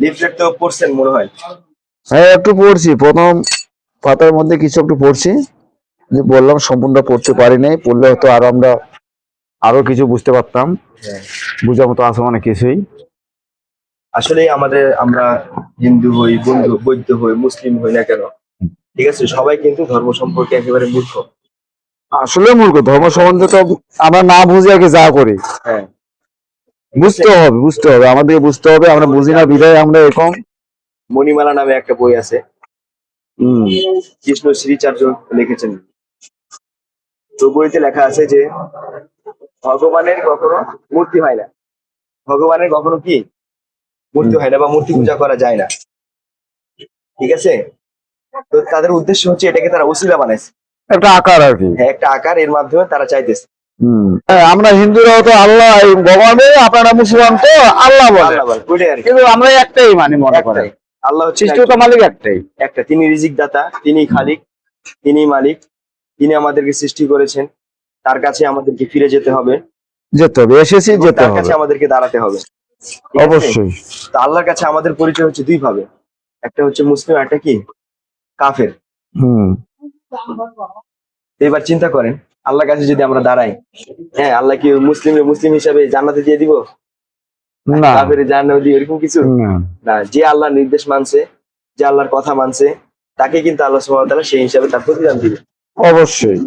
Leaflet তো পড়ছেন মনে হয়? হ্যাঁ একটু পড়ছি প্রথম পাতার মধ্যে কিছু একটু পড়ছি যে বললাম সম্পূর্ণ পড়তে পারি নাই পড়লে হয়তো আরও আমরা আরও কিছু বুঝতে পারতাম। হ্যাঁ। বুঝার মতো আছে অনেক কিছুই। আসলে আমাদের আমরা হিন্দু হই বন্ধু বৈদ্য হই মুসলিম হই না কেন? ঠিক আছে সবাই কিন্তু ধর্ম সম্পর্কে একেবারে মূর্খ। আসলে মূর্খ ধর্ম সম্বন্ধে তো আমরা না বুঝে আগে যা করি। হ্যাঁ। বুঝতে হবে বুঝতে হবে। আমাদের বুঝতে হবে। আমরা বুঝি না বিদায় আমরা এরকম মণিমালা নামে একটা বই আছে। হম। কৃষ্ণ শ্রীচার্য লিখেছেন। তো বইতে লেখা আছে যে ভগবানের কখনো মূর্তি হয় না। ভগবানের কখনো কি? মূর্তি হয় না বা মূর্তি পূজা করা যায় না। ঠিক আছে? তো তাদের উদ্দেশ্য হচ্ছে এটাকে তারা ওসিলা বানাইছে। একটা আকার আর কি। হ্যাঁ একটা আকার এর মাধ্যমে তারা চাইতেছে। আমরা হিন্দুরাও তো আল্লাহ ভগবান আপনারা মুসলমান তো আল্লাহ বলে। কিন্তু আমরা একটাই মানে মনে একটাই। আল্লাহ সৃষ্টিকর্তা মালিক একটাই। একটা তিনি রিজিক দাতা তিনি খালিক তিনি মালিক তিনি আমাদেরকে সৃষ্টি করেছেন। তার কাছে আমাদেরকে ফিরে যেতে হবে। যেতে হবে এসেছি যেতে তার কাছে আমাদেরকে দাঁড়াতে হবে। অবশ্যই। তো আল্লাহর কাছে আমাদের পরিচয় হচ্ছে দুই ভাবে একটা হচ্ছে মুসলিম একটা কি? কাফের। হম। এবার চিন্তা করেন আল্লাহর কাছে যদি আমরা দাঁড়াই হ্যাঁ আল্লাহ কি মুসলিম মুসলিম হিসাবে জান্নাতে দিয়ে দিব? না। কাফের জান্নাতে দিয়ে এরকম কিছু? না। না যে আল্লাহর নির্দেশ মানছে যে আল্লাহর কথা মানছে তাকে কিন্তু আল্লাহ সুবহানাহু ওয়া তাআলা সেই হিসাবে তার প্রতিদান দিবে। অবশ্যই।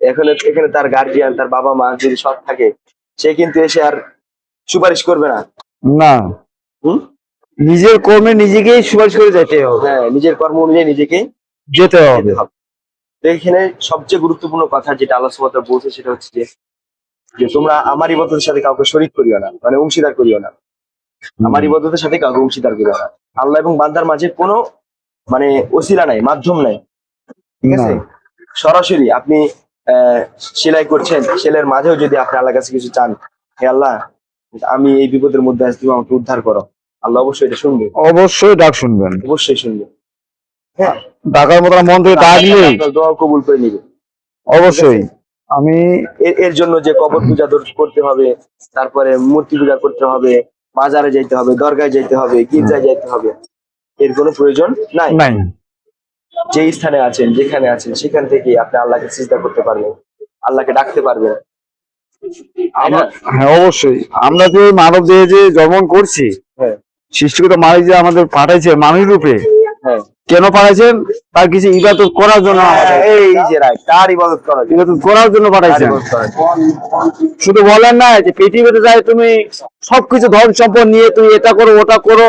এখানে এখানে তার গার্জিয়ান তার বাবা মা যদি সৎ থাকে সে কিন্তু এসে আর সুপারিশ করবে না। না। হুম? নিজের কর্মে নিজেকেই সুপারিশ করে যেতে হবে। হ্যাঁ নিজের কর্ম অনুযায়ী নিজেকে যেতে হবে। তো এখানে সবচেয়ে গুরুত্বপূর্ণ কথা যেটা আল্লাহ বলছে সেটা হচ্ছে যে যে তোমরা আমার ইবাদতের সাথে কাউকে শরীক করিও না মানে অংশীদার করিও না। আমার ইবাদতের সাথে কাউকে অংশীদার করিও না। আল্লাহ এবং বান্দার মাঝে কোনো মানে ওসিলা নাই মাধ্যম নাই। ঠিক আছে? সরাসরি আপনি আহ, সেলাই করছেন সেলের মাঝেও যদি আপনি আল্লাহর কাছে কিছু চান হে আল্লাহ আমি এই বিপদের মধ্যে আছি তুমি আমাকে উদ্ধার করো। আল্লাহ অবশ্যই এটা শুনবে। অবশ্যই ডাক শুনবেন। অবশ্যই শুনবে। হ্যাঁ ডাকার মতো মন থেকে দোয়া কবুল করে নিবে। অবশ্যই। আমি এর জন্য যে কবর পূজা করতে হবে তারপরে মূর্তি পূজা করতে হবে বাজারে যাইতে হবে দরগায় যাইতে হবে গির্জায় যাইতে হবে এর কোনো প্রয়োজন নাই? নাই। যে স্থানে আছেন যেখানে আছেন সেখান থেকে আপনি আল্লাহকে চিন্তা করতে পারবেন আল্লাহকে ডাকতে পারবেন। আমরা হ্যাঁ অবশ্যই। আমরা যে মানব দেহে যে জন্ম করছি হ্যাঁ। সৃষ্টিগত মালিক যে আমাদের পাঠাইছে মানুষ রূপে কেন পাঠাইছেন? তার কিছু ইবাদত করার জন্য এই যে তার ইবাদত করা যায় ইবাদত করার জন্য পাঠাইছেন। শুধু বলেন না যে পৃথিবীতে যায় তুমি সবকিছু ধন সম্পদ নিয়ে তুমি এটা করো ওটা করো।